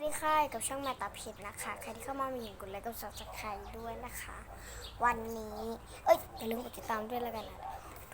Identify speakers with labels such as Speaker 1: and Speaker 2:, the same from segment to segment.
Speaker 1: วัสดีค่ะกับช่องมาตาผิดนะคะ ใครที่เข้ามามีเห็นกดไลค์กดซับสไครต์ด้วยนะคะ วันนี้ เอ้ยอย่าลืมกดติดตามด้วยแล้วกันนะ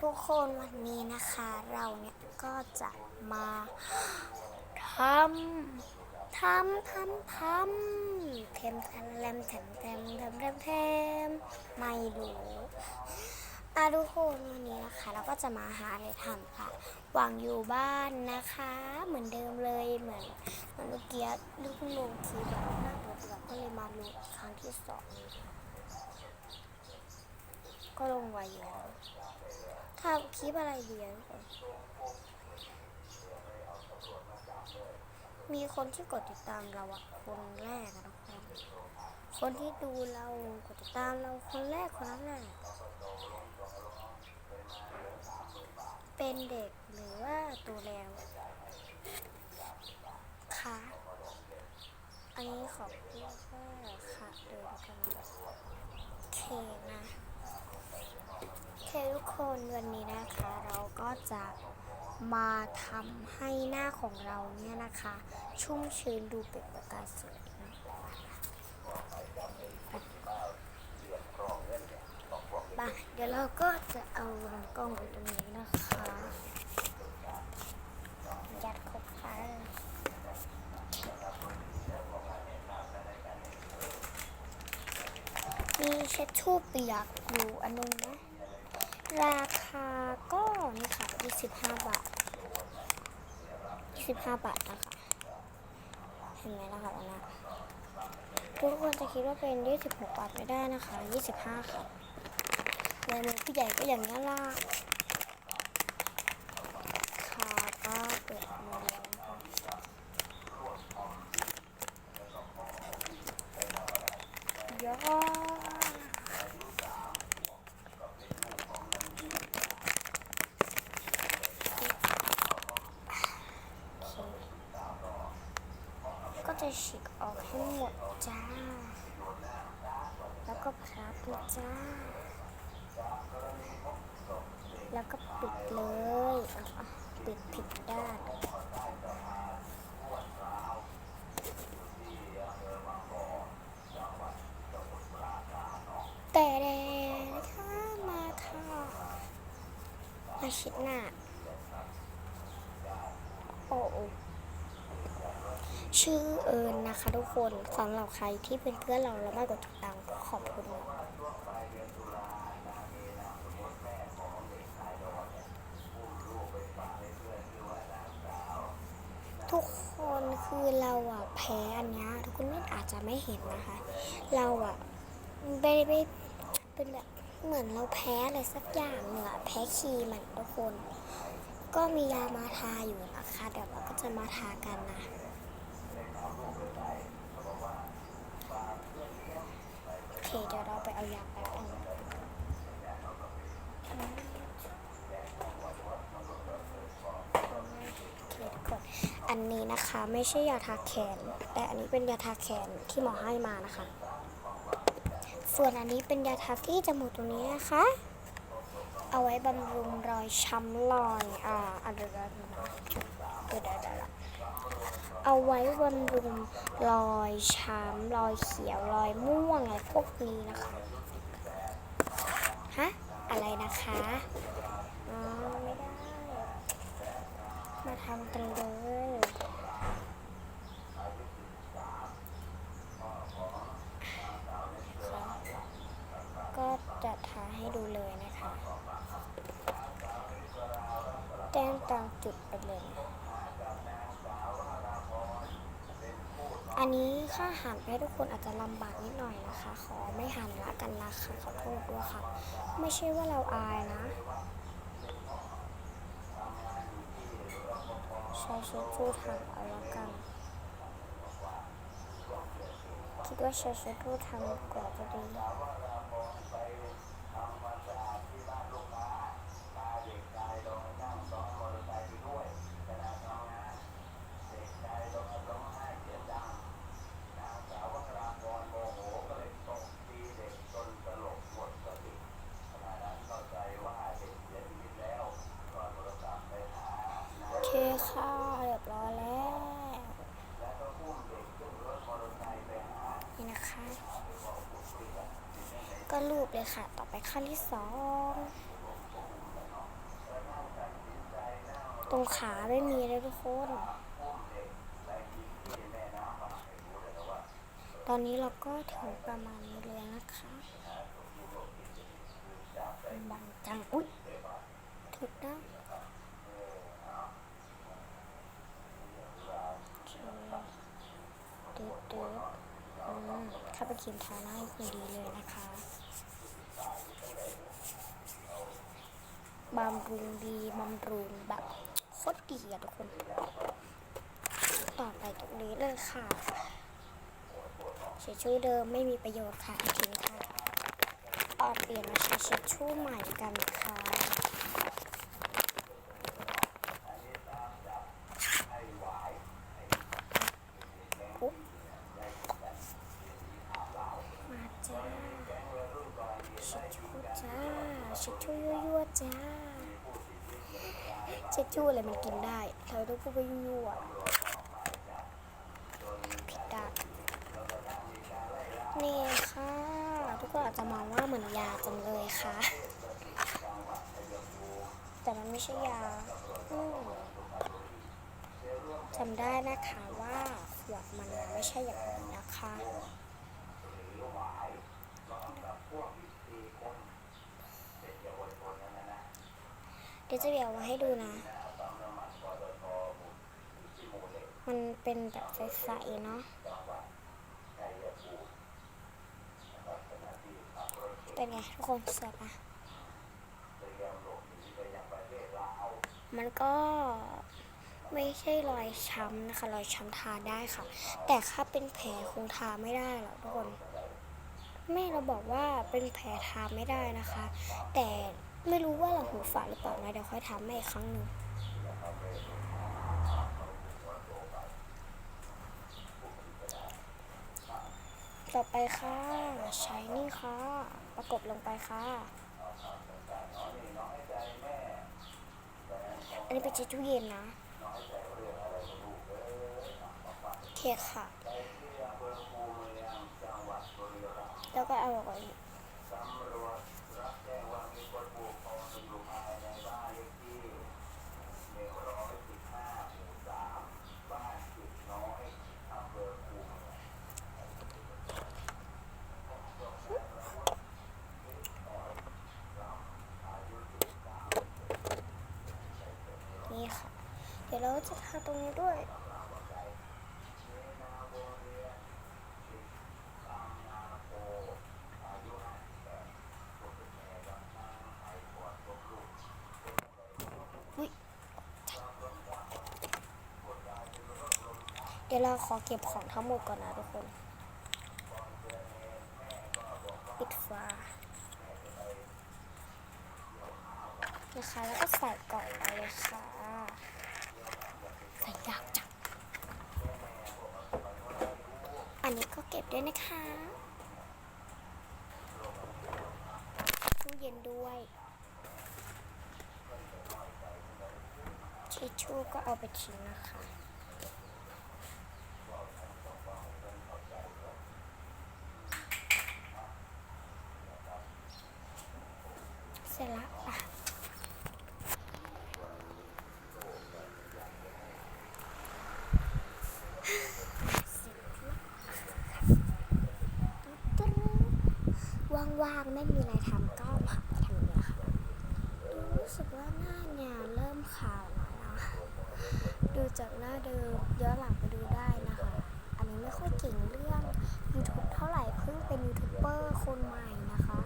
Speaker 1: ทุกคนวันนี้นะคะเราเนี่ยก็จะมาทำทำทำทำเทมแทมแรมแทมแทมแทมแทมแทมไม่รู้ อะทุกคนวันนี้นะคะ เราก็จะมาหาอะไรทำค่ะหวังอยู่บ้านนะคะ เหมือนเดิมเลยเหมือนเหมือนเมื่อกี้ลูกเพิ่งลงคลิปแบบน่าเบื่อๆก็เลยมาลงครั้งที่สองก็ลงไว้อยู่แล้วทำคลิปอะไรดีอะทุกคนมีคนที่กดติดตามเราอะคนแรกอะทุกคนคนที่ดูเรากดติดตามเราคนแรกคนนั้นแหละ เป็นเด็กหรือว่าตัวแล้วคะอันนี้ขอบคุณว่าค่ะเดินกันมเคนะเคทุกคนวันนี้นะคะ เราก็จะมาทำให้หน้าของเราเนี่ยนะคะ ชุ่มชื้นดูเปล่งประกายสวยนะมาเดี๋ยวเราก็จะเอาลำกล้องไว้ตรงนี้นะคะ ยัดเข้าไป มี เช็ดชู่เปียกอยู่อันนึงนะ ราคาก็นี่ค่ะ25 บาท 25 บาทนะคะเห็นไหมล่ะคะนะทุกคนจะคิดว่าเป็น 26 บาทไม่ได้นะคะ 25 ค่ะในมือผู้ใหญ่ก็อย่างนี้ล่ะค่ะก็เปิดมาแล้วนะคะยอด ก็ จะฉีกออกให้หมดจ้า แล้วก็พับเลยจ้า แล้วก็ปิดเลยปิดผิดด้านแต่แดงค่ะมาค่ะมาชิดหน้าโอ้ ชื่อเอิญนะคะ ทุกคนสำหรับใครที่เป็นเพื่อนเราแล้วไม่กดติดตามก็ขอบคุณทุกคนคือเราอะแพ้อันเนี้ยทุกคนอาจจะไม่เห็นนะคะ เราอะไม่ไม่เป็นแบบเหมือนเราแพ้อะไรสักอย่างเหนือะแพ้คีมันทุกคน ก็มียามาทาอยู่นะคะเดี๋ยวเราก็จะมาทากันนะ โอเคเดี๋ยวเราไปเอายาแป๊บนึงอันนี้นะคะไม่ใช่ยาทาแขน แต่อันนี้เป็นยาทาแขนที่หมอให้มานะคะ ส่วนอันนี้เป็นยาทาที่จมูกตรงนี้นะคะ เอาไว้บำรุงรอยช้ำรอยอ่าอันเดียวกันนะเดี๋ยวเดี๋ยวเดี๋ยว เอาไว้บำรุงรอยช้ำรอยเขียวรอยม่วงอะไรพวกนี้นะคะ ฮะ อะไรนะคะอ๋อไม่ได้ มาทำกันเลยค่ะก็จะทาให้ดูเลยนะคะ แต้มตามจุดไปเลย อันนี้ค่าหันให้ทุกคนอาจจะลำบากนิดหน่อยนะคะ ขอไม่หันละกันนะคะขอโทษด้วยค่ะ ไม่ใช่ว่าเราอายนะใช้ช็ดชู่ทำเอาละกัน คิดว่าใช้ช็ดชู่ทำกว่าจะดี โอเคค่ะ เรียบร้อยแล้ว ก็ รูปเลยค่ะ ต่อไปขั้นที่สอง ตรงขาไม่มีเลยทุกคน ตอนนี้เราก็ถึงประมาณนี้เลยนะคะบังจัง อุ๊ยถูกนะโอเคเดือดเดือดอืมข้าไปกินทาหน้าให้คุณดีเลยนะคะำรุงดีบำรุงแบบโคตรดีอะทุกคน ต่อไปตรงนี้เลยค่ะเช็ดชู่เดิมไม่มีประโยชน์ค่ะทิ้งค่ะออดเปลี่ยนมาใช้เชชู่ใหม่กันค่ะมาจ้าช็ดชู่จ้าช็ดชู่ยั่วๆจ้า เช็ดชู่อะไรมันกินได้เราต้องพูดว่ายั่วผิดด้านนี่ค่ะ ทุกคนอาจจะมองว่าเหมือนยาจังเลยค่ะ แต่มันไม่ใช่ยาจำได้นะคะว่าขวดมันไม่ใช่อย่างนี้นะคะ เดี๋ยวจะเดี๋ยวมาให้ดูนะ มันเป็นแบบใสๆเนาะ เป็นไงทุกคนสวยปะมันก็ไม่ใช่รอยช้ำนะคะ รอยช้ำทาได้ค่ะ แต่ถ้าเป็นแผลคงทาไม่ได้หรอกทุกคน แม่เราบอกว่าเป็นแผลทาไม่ได้นะคะ แต่ ไม่รู้ว่าเราหูฝาดหรือเปล่านะเดี๋ยวค่อยทำให้อีกครั้งหนึ่งต่อไปค่ะใช้นี่ค่ะ ประกบลงไปค่ะ อันนี้เป็นเช็ดตู้เย็นนะเคค่ะ แล้วก็เอาออกไปนี่ค่ะ เดี๋ยวจะทาตรงนี้ด้วยอุ๊ยเดี๋ยวเราขอเก็บของทั้งหมดก่อนนะทุกคน ปิดฝานะคะ แล้วก็ใส่กล่องไปเลยค่ะ ใส่ยากจัง อั นนี้ก็เก็บด้วยนะคะตู้เย็นด้วยทิชชู่ก็เอาไปทิ้งนะคะ เสร็จแล้วอะเสร็จแล้วตึ๊ดๆ ว่างๆ ไม่มีอะไรทำก็มาทำอย่างนี้ค่ะรู้สึกว่าหน้าเนี่ยเริ่มขาวแล้วนะดูจากหน้าเดิมย้อนหลังไปดูได้นะคะ อันนี้ไม่ค่อยเก่งเรื่อง YouTube เท่าไหร่เพิ่งเป็นยูทูบเบอร์คนใหม่นะคะ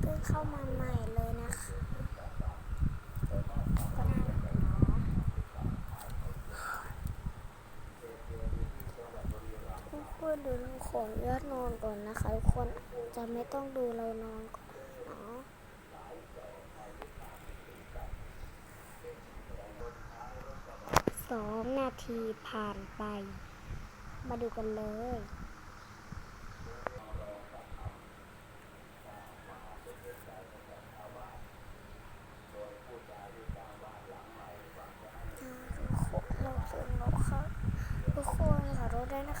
Speaker 1: เพิ่งเข้ามาใหม่เลยนะคะก็น่ารักเนาะ ทุกคนดูเราขอยอดนอนก่อนนะคะทุกคนจะไม่ต้องดูเรานอนก่อนเนาะสองนาทีผ่านไป มาดูกันเลย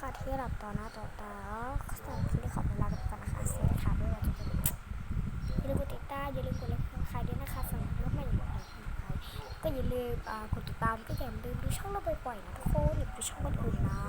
Speaker 1: ค่ะที่หลับต่อหน้าต่อตาสำหรับคลิปนี้ขอบเวลาไปก่อนคะสวัสดีค่ะไม่ว่าจะเป็นอย่าลืมกดติดตามอย่าลืมกดไลค์กครด้วยนะคะสำหรับน้องใหม่อยู่ใครก็อย่าลืมกดติดตามก็อย่าลืมดูช่องเราบ่อยๆนะทุกคนอย่าดูช่องคนอื่นนะ